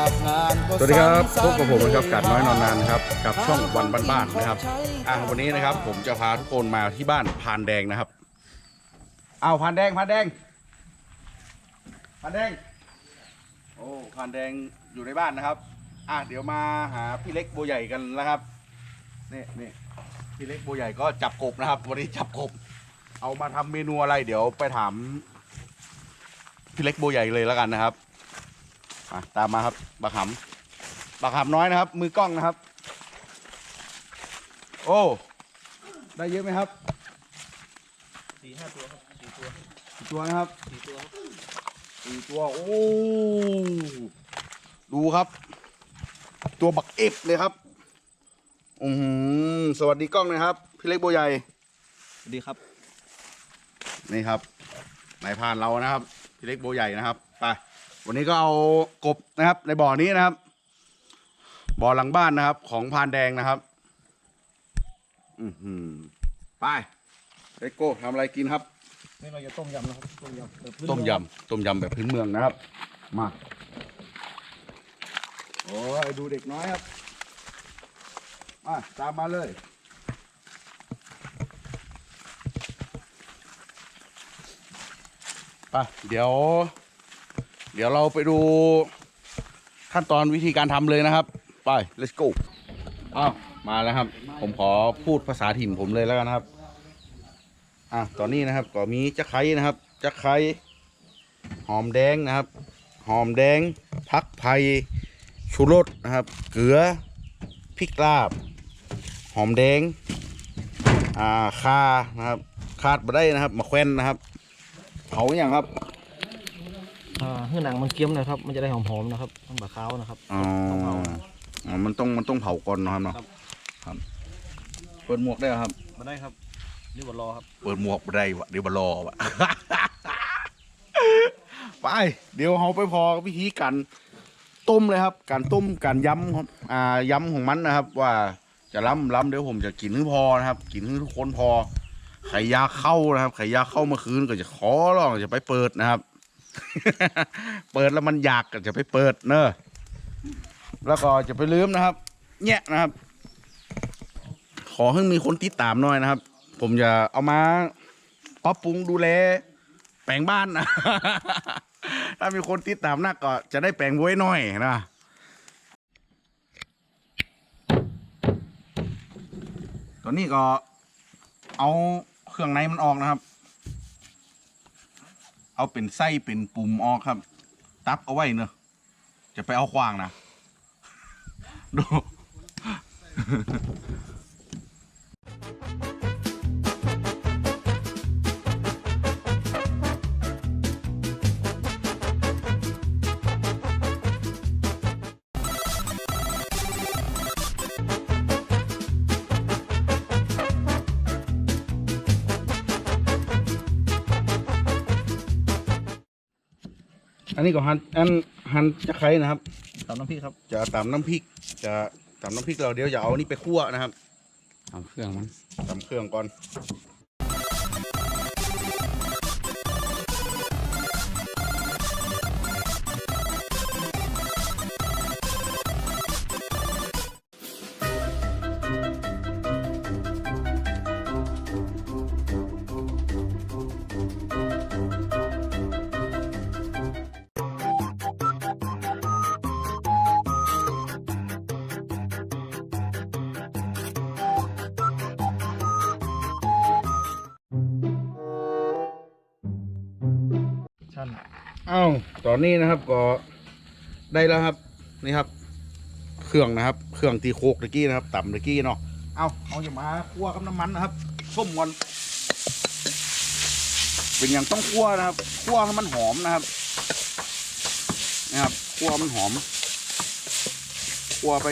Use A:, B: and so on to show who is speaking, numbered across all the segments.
A: จากงานก็
B: สวัสดีครับพ
A: สั้
B: บ
A: นๆ
B: กับผมนะครับกัดน้อยนอนนานนะครับกับช่องวันบ้านๆนะครับอะวันนี้นะครับ ผมจะพาทุกคนมาที่บ้านพานแดงนะครับเอาวพานแดงพานแดงพานแดงโอ้พานแดงอยู่ในบ้านนะครับอะเดี๋ยวมาหาพี่เล็กโบวใหญ่กันนะครับนี่นี่พี่เล็กโบวใหญ่ก็จับกบนะครับ วันนี้จับกบ เอามาทำเมนูอะไร เดี๋ยวไปถามพี่เล็กโบวใหญ่เลยแล้วกันนะครับ อะตามมาครับบักหำบักหำน้อยนะครับ มือกล้องนะครับ โอ้ ได้เยอะไหมครับ
C: สี่ห้าตัวครับสี่ตัว
B: กี่ตัวนะครับ
C: สี่ตัวครับ
B: สี่ตัวโอ้ดูครับ ตัวบักเอฟเลยครับอือหือสวัสดีกล้องนะครับ พี่เล็กโบวใหญ่
C: สวัสดีครับ
B: นี่ครับนายพรานเรานะครับ พี่เล็กโบวใหญ่นะครับ ไป วันนี้ก็เอากบนะครับ ในบ่อนี้นะครับ บ่อหลังบ้านนะครับ ของพรานแดงนะครับ อือหือไปเลโก้ทำอะไรกินครับ
C: นี่เราจะต้มยำนะครับ ต้มยำแบบพื้น
B: ต้ม
C: เอง
B: ยำต้มยำแบบพื้นเมืองนะครับ มาโอ้ยดูเด็กน้อยครับ มาตามมาเลยไปเดี๋ยว เดี๋ยวเราไปดูขั้นตอนวิธีการทำเลยนะครับ ไป let's go อ้าวมาแล้วครับ ผมขอพูดภาษาถิ่นผมเลยแล้วกันนะครับ อะตอนนี้นะครับก็มีจะไคร้นะครับจะไคร้หอมแดงนะครับ หอมแดงพักไผ่ชูรสนะครับ เกลือพริกลาบ หอมแดง อ่าคานะครับ คาดมาได้นะครับ มาแควนนะครับเผาอย่างครับ
C: ให้หนังมันเกรียมหนะครับ มันจะได้หอมๆนะครับต้องบะขาวนะครับ
B: อ๋อ
C: ต้องเผา
B: อ๋อมันต้องมันต้องเผาก่อนเนอะครับเนาะ
C: ครับ
B: ครับ เปิดหมวกได้เหรอครับ
C: มาได้ครับนี่บดรอครับ
B: เปิดหมวกบ่ได้วะเดี๋ยวบรอวะ ไป เดี๋ยวเราไปพอวิธีการต้มเลยครับ การต้มการย้ำครับอ่าย้ำของมันนะครับ ว่าจะล้ำล้ำเดี๋ยวผมจะกินให้พอนะครับ กินให้ทุกคนพอไข่ยาเข้านะครับไข่ยาเข้าเมื่อคืนก็จะขอร้องจะไปเปิดนะครับ เปิดแล้วมันอยากจะไปเปิดเนอะแล้วก็จะไปลืมนะครับ เนี่ยนะครับ ขอให้มีคนติดตามหน่อยนะครับ ผมจะเอามาปรับปรุงดูแล แปลงบ้านนะ ถ้ามีคนติดตามนักก็จะได้แปลงไว้หน่อยนะตอนนี้ก็เอาเครื่องในมันออกนะครับ เอาเป็นไส้เป็นปุ่มออกครับ ตับเอาไว้เนอะจะไปเอาควางนะ ดู อันนี้ก็หันอันหันจะไคร้นะครับ
C: ตามน้ำพริกครับ
B: จะตำน้ำพริก จะตำน้ำพริกเราเดี๋ยวจะเอานี่ไปคั่วนะครับ
A: เอาเครื่องมัน
B: ตำเครื่องก่อน
C: ชั้น
B: อ้าวตอนนี้นะครับก็ได้แล้วครับนี่ครับ เครื่องนะครับ เครื่องตีโคกตะกี้นะครับต่ำตะกี้เนาะเอาเอาจะมาคั่วกับน้ำมันนะครับส้มก่อนเป็นอย่างต้องคั่วนะครับคั่วให้มันหอมนะครับนะครับคั่วมันหอมคั่วไป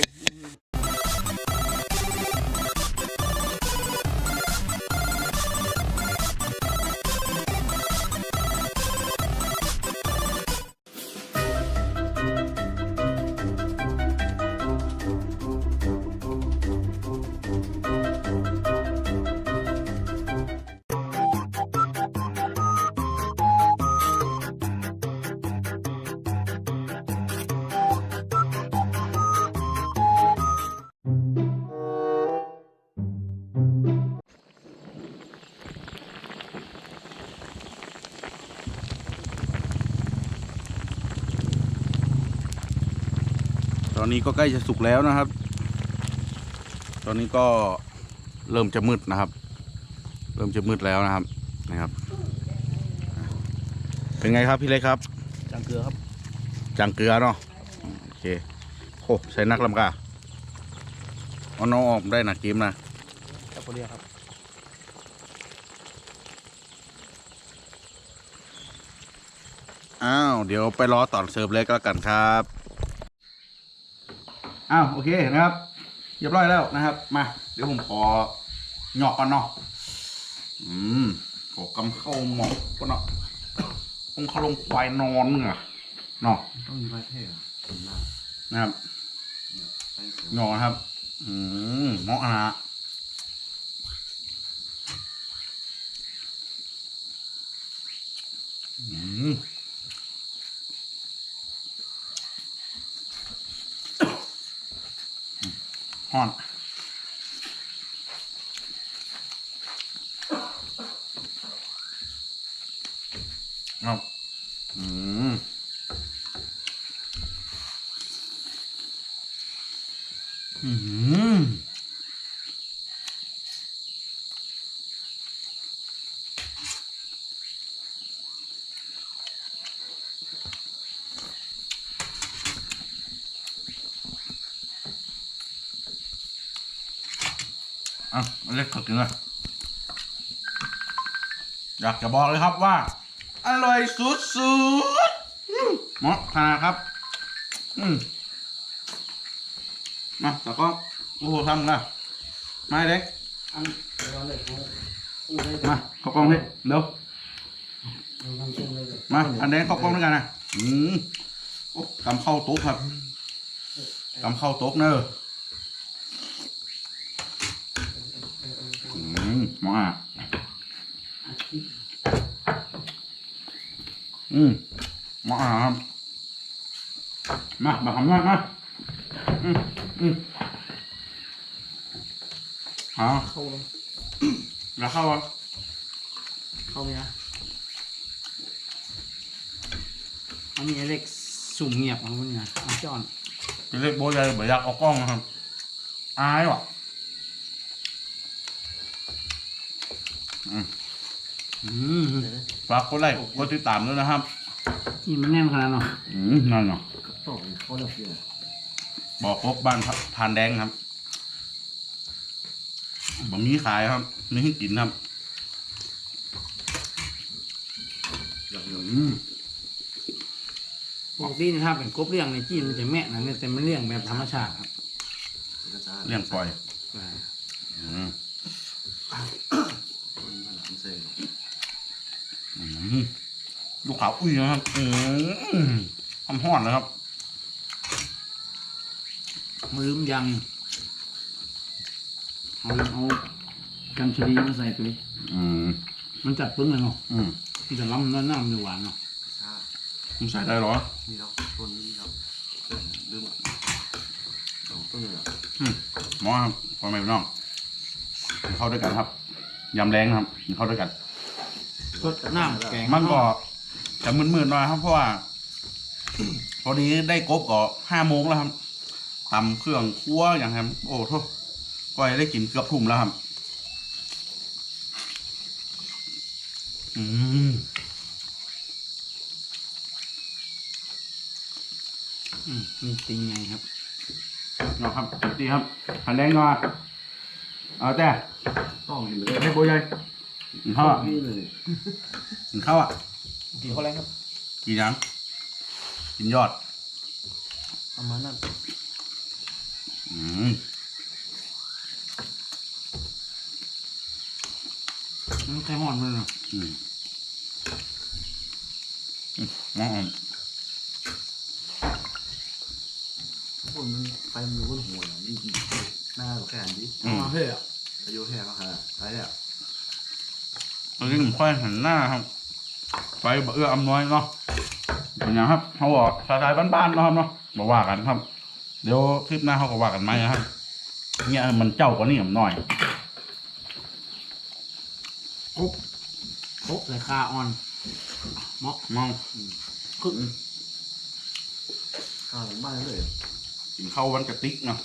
B: ตอนนี้ก็ใกล้จะสุกแล้วนะครับ ตอนนี้ก็เริ่มจะมืดนะครับ เริ่มจะมืดแล้วนะครับนะครับ เป็นไงครับพี่เล็กครับ
C: จางเกลือครับ
B: จังเกลือเนาะโอเคโอ้ใส่นักลำกาเอาน้องออกได้หนักกิมนะ
C: จับโคเรียครับ
B: อ้าว เดี๋ยวไปรอตอนเสิร์ฟเลยก็แล้วกันครับ อ้าวโอเคนะครับเรียบร้อยแล้วนะครับ มาเดี๋ยวผมขอหยอกก่อนเนาะอืมขอกำเข้าหมอกก่อนเนาะคงเขาลงควายนอนเหรอเนาะ
D: ต้องมีไม้เท่อะ
B: นะครับ
D: ใช่ครับ
B: หยอกนะครับ อืมเหมาะนะอืม ฮ้อนครับ อืม อืมอะเอาเล็ กขอกินเลยอยากจะบอกเลยครับว่า อร่อยสุดๆอืมเหมาะขนาดครับ อืมมาแต่ก็โอ้โหทำกันมาเด็ก
A: อันเดี๋ยวเลยเขาอู้ได้
B: มาเข้ากล้องดิเดี๋ยว
A: เราทำช่วงเลยเลย
B: มาอันแดงเข้ากล้องด้วยกันนะอืมโอ้กำเข้าโต๊ะครับกำเข้าโต๊ะเนอะอื มหมาอืมหมาครับมามาทำมามาอืมอืมเอา
A: เข้าเลย
B: แล้วเข้าอะ
A: เข้าไหมนะอันนี้เล็กสุ่มเงียบของมันไงเอาจอน
B: เป็นเล็กโบยเลยบ่อยากเอากล้องนะครับอายว่ะ
A: อืม
B: ฝากกดไลค์กดติดตามด้วยนะครับ
A: ที่มันแน่นขนาดเนาะ
B: อืมนั่นเนาะ
D: ต่อเขาเรียกเพื่อ
B: บอกพบบ้านทานแดงครับบะหมี่ขายครับมีให้กินครับ
D: อยากเงิน
B: อืม
A: ปกตินะครับเป็นกบเลี้ยงในจีนมันจะแม่นะเนี่ยแต่มันเลี้ยงแบบธรรมชาติครับ
D: กระจาย
B: เลี้ยงปล่อย
A: อ่า
B: อืม
D: คนมันหลังเซ่
B: อืมลูกขาวอุ้ยนะครับอืมทำห้อนนะครับ
A: มาลืมยังเอาเอากันชลีมาใส่ตัว
B: อืม
A: มันจัดปึ้งเลยเนาะ
B: อืม
A: มันจะล้ำน้ำน้ำหวานเนาะ
D: ชา
B: มึงใส่ได้เหรอ
D: นี่เนาะต้นนี้เนาะเออลืมอะสองต้นเลยอะ
B: หมอครับพ่อแม่พี่น้องกินเข้าด้วยกันครับยำแรงครับกินเข้าด้วยกัน
A: สดน้ำแกง
B: มันก็จะมึนๆหน่อยครับเพราะว่าพอดีได้กบก็ห้าโมงแล้วครับตำเครื่องครัวอย่างครับโอ้โทษก็ได้กินเกือบทุ่มแล้วครับ อืม
A: อืมมีติงไงครับ
B: เนาะครับดีครับพันแดงหน่อยเอาแต่
D: ต้องเห็นเลย
B: ให้โบยใหญ่ กินข้าวอะ
D: พี่เลย
B: กินข้าวอะ
C: กี่เขาแรงครับ
B: กินยังกินยอด
C: ประมาณนั้น
B: อืม
A: มันแค่ห่อนมันเนาะ
B: อืมอืมน้อง
D: คนมันไฟมันอยู่บนหัวนี่หน้าแขนดิ
B: อืม
A: มาเฮ้ยอะ
D: อายุแค่ก็ขนาดไรเนี่ย
B: ตอนนี้ผมค่อยหันหน้าครับไปบ่เอื้ออำนวยเนาะเป็นยังครับเขาบอกสไตล์บ้านๆเนาะครับเนาะมาว่ากันครับ เดี๋ยวคลิปหน้าเขาก็ว่ากันไหมนะครับเนี่ยมันเจ้ากว่านี่ผมหน่อย
A: ครบครบเลยคาอ่อนเหมาะ
B: มอง
A: คือ
D: ข้าวหลังบ้านเลย
B: อกินข้าววันกระติกเนาะ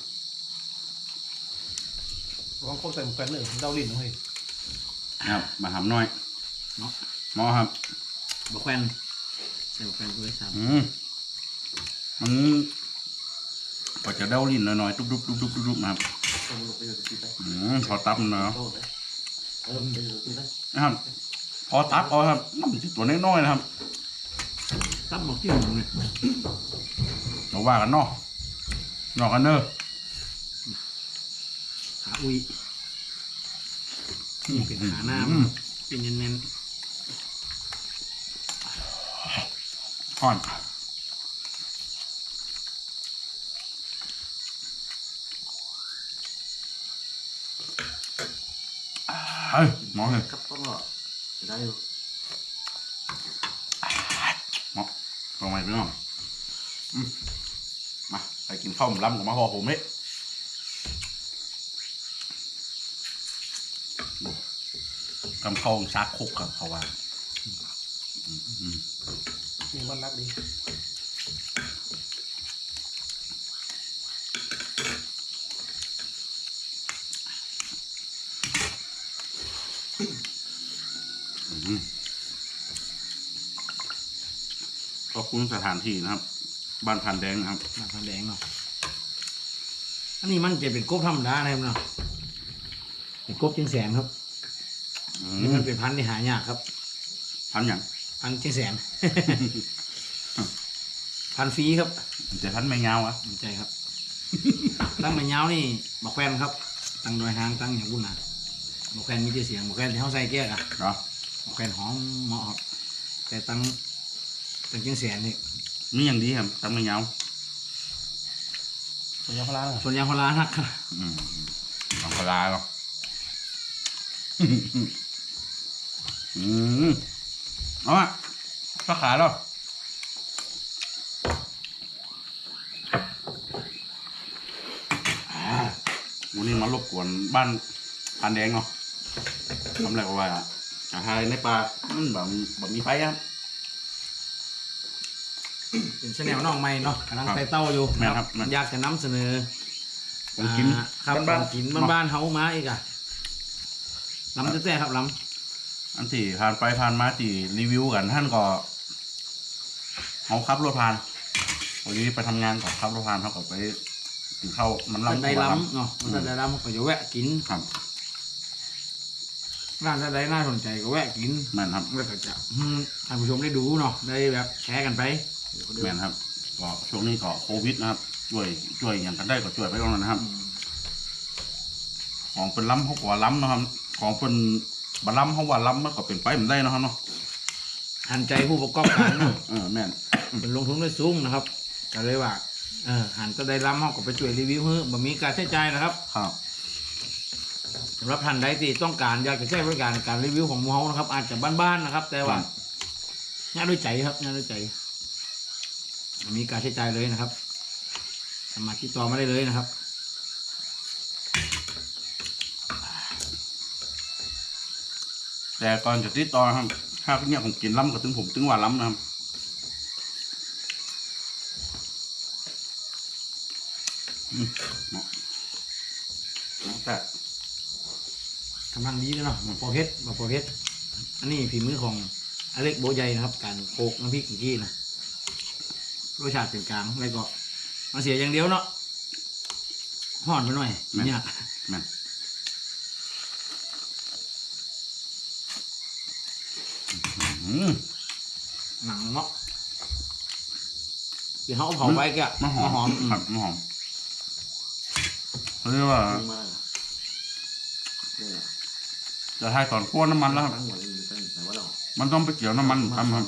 C: ลองโคตรเต็มกันเลยเดาลิ้นเลย
B: นะครับมาหำหน่อย
A: เนาะ
B: หมอครับ
A: บะแควนใส่บะแควนด้วยซ้
B: อืมมันก็จะเด้าลิ้นหน่อยๆดุบๆดุบๆดุบๆนะครับ
D: ต้องลงไปอยู่ที่ไป
B: อืมพอตับมันเนาะ
D: โต้เลยเออไปอยู่ที่ไป
B: นะครับพอตับเอาครับมันจะตัวน้อยๆนะครับำ
A: ตั้มบอกที่หมูเนี่ย
B: เราว่ากันเนาะนอกกันเนอะ
A: ขาอุ้ย นี่เป็นขาหน้า
B: อืม
A: เป็นเน้น
B: ห่อนเฮ้ยหมอเลย
D: ครับต้หรอจะได้อยู่
B: ลงมาพี่น้องมมาไปกินข้าวหมูล้ำกับมาพอผมเฮ้ย กำเข้าซักคุกกับเขาว่าอืมอืม
C: มันรักดี
B: อืมขอบคุณสถานที่นะครับ บ้านพันแดงนะครับ
A: ๆหน้าทางแดงเนาะ อันนี้มันจะเป็นกบธรรมดานะครับเนาะเป็นกบจิงแสนครับ นี่
B: ม
A: มันเป็นพันธุ์ที่หายากครับ
B: พันอย่าง
A: พันธุ์จิงแสน พันธุ์ฟรีครับ
B: มันจะพันไม่เงาอะ
A: ดีใจครับ ตั้งมะยาวนี่บะแควนครับ ตั้งโดยหางตั้งอย่างบุญนะบะแควนมีชื่อเสียงบะแควนที่เขาใส่แก้วอะ
B: เหรอบะ
A: แควนหอมเหมาะครับแต่ตั้งตั้งจิงแสนนี่
B: มีอย่างดีครับพันไม่เงา
C: ส่วนยางพาราน่ะ
A: ส่วนยางพารานักครับ
B: อืมลองปลาเนาะ อืมเอาอะสักขาแล้วอ่าวันนี้มารบกวนบ้านพันแดงเนาะทำอะไรก็ว่าอาหารในป่ามันแบบแบบมีไฟครับ
A: เป็นชาแนลน้องใหม่เนาะกำลัง
B: ครับ
A: ไต่เต้าอยู่
B: แม่นครับแม่น
A: อยากจะนำเสนอ
B: ผมกิน
A: อ่าครับ
B: บ้าน
A: ของกิน
B: ๆ
A: บ้านๆเฮามาอีกอะล้ำแต่ๆครับล้
B: อันที่ผ่านไปผ่านมาที่รีวิวกันท่านก็เขาขับรถผ่านวันนี้ไปทำงานก่อนขับรถผ่านเขาก็ไปกินข้าวมันำลำ
A: มันได้
B: ตัว
A: ล้ำเนาะมันได้ล้ำก็จะแวะกิน
B: ครับ
A: ร้านใดน่าสนใจก็แวะกิน
B: แม่นครับ
A: แล้วก็จะให้ท่านผู้ชมได้ดูเนาะได้แบบแชร์กันไป
B: แม่นครับก็ช่วงนี้ก็โควิดนะครับช่วยช่วยอย่างกันได้ก็ช่วยไปก่อนนะครับ ของเป็นล้ำเขาก็ว่าล้ำนะครับ ของเป็น บล้ำเขาว่าล้ำมันก็เป็นไปมันได้นะครับเนาะ
A: หันใจผู้ประกอบการเนาะ
B: เออแม่น
A: เป็นลงทุนด้วยสูงนะครับก็เลยว่าเออหันก็ได้ล้ำเขาก็ไปช่วยรีวิวเฮ้บ่มีการใช้จ่ายนะครับ
B: ครับ
A: สำหรับท่านใดที่ต้องการอยากจะใช้บริการการรีวิวของหมูเฮานะครับ อาจจะบ้านๆนะครับ แต่ว่างานด้วยใจครับงานด้วยใจ มีการใช้จ่ายเลยนะครับ สามารถติดต่อมาได้เลยนะครับ
B: แต่ก่อนจะติดต่อนะครับถ้าเนี่ยผมกินล้ำก็ถึงผมถึงว่าล้ำนะครับอืมเนาะแล้วแต่
A: กำลังดีเลยเนาะบะปอเพชรบะปอเพชรอันนี้ฝีมือของอเล็กโบใหญ่นะครับ การโขลกน้ำพริกเมื่อกี้นะรสชาติเป็นกลางแล้วก็มาเสียอย่างเดียวเนาะห่อนไปหน่อยเนี่ยาก
B: แม่นอืม
A: หนังเนาะเดี๋ยวเขาเอาเผาไว้แกะ
B: มันหอม
A: หอมอืม
B: ครับมันหอมเขาเรียกว่า
D: ลงมาเนี่ย
B: จะทายตอนคั่วน้ำมันแล้วครับ
D: ตั้งหัวอยู่ตั้งแต่ว่าเรา
B: มันต้องไปเกี่ยวน้ำมันทำครับ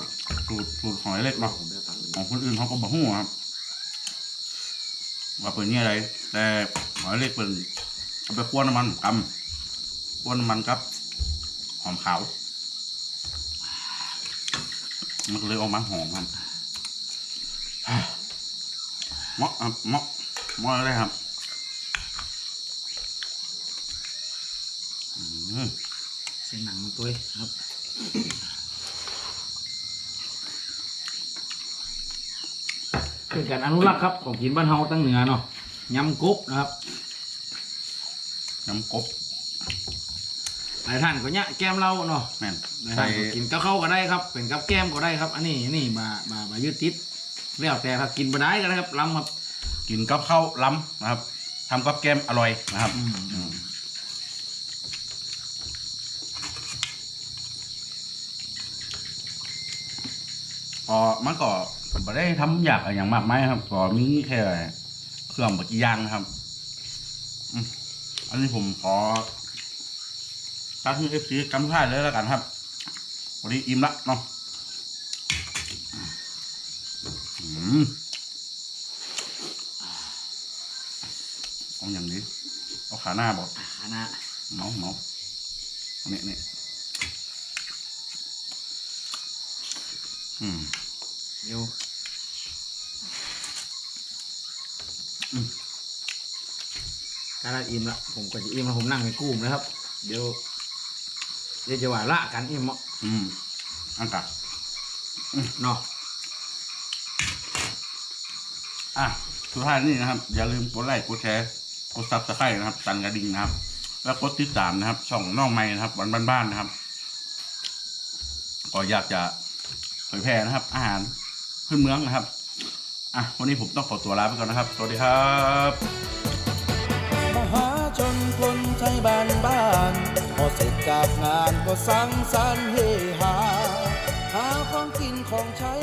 B: สูตรสูตรของไอ้เล็กเนาะ
D: ผมได้ตังค์
B: ของคนอื่นเขาก็บอกหูครับ ว่าเป็นนี่อะไร แต่หอยเล็กเป็นเอาไปคั่วน้ำมันกำคั่วน้ำมันกับ หอมขาว มันก็เลยออกมาหอมครับเหมาะครับเหมาะเหมาะเลยครับอืม
A: เส้นหนังมันตัวครับเป็นการอนุรักษ์ครับของกินบ้านเฮาตั้งเหนือเนาะยำกบนะครับ
B: น้ำกบ
A: หลายท่านก็เนี่ยแก้มเราเนาะ
B: แม่น
A: หลาย
B: ใส่
A: ท่านก็กินกับข้าวก็ได้ครับ เป็นกับแก้มก็ได้ครับ อันนี้นี่มามามายืดติดแล้วแต่ถ้ากินบ่ได้ก็ได้ครับลำครับ
B: กินกับข้าวล้ำนะครับทำกับแกมอร่อยนะครับ
A: อืม
B: อืมก็มันก็ไม่ได้ทำอยากอะไรอย่างมากมายครับก็มีแค่เครื่องบดกี่อย่างนะครับอืมอันนี้ผมขอ ตั้งชื่อเอฟซีกำค่ายเลยแล้วกันครับวันนี้อิ่มละเนาะอืมเอาอย่างนี้ เอาขาหน้าบอก
A: อันนะ
B: เมาเมาอันนี้นี่อืม
A: เดี๋ยว
B: อืม
A: ถ้าได้อิ่มละผมก็จะอิ่มแล้วผมนั่งไปกู้มนะครับ เดี๋ยว เดี๋ยวจะว่าละกันอิ่มเนาะ
B: อืมอังกะ
A: เนาะ
B: อะสุดท้ายนี่นะครับ อย่าลืมกดไลค์กดแชร์กดซับสไครต์นะครับสั่นกระดิ่งนะครับ แล้วกดติดตามนะครับ ช่องน้องไม้นะครับวันบ้านๆนะครับ ก็อยากจะเผยแพร่นะครับ อาหารพื้นเมืองนะครับอะวันนี้ผมต้องขอตัวลาไปก่อนนะครับ สวัสดีครับ
E: จากงานก็สังสรรค์เฮฮา หาของกินของใช้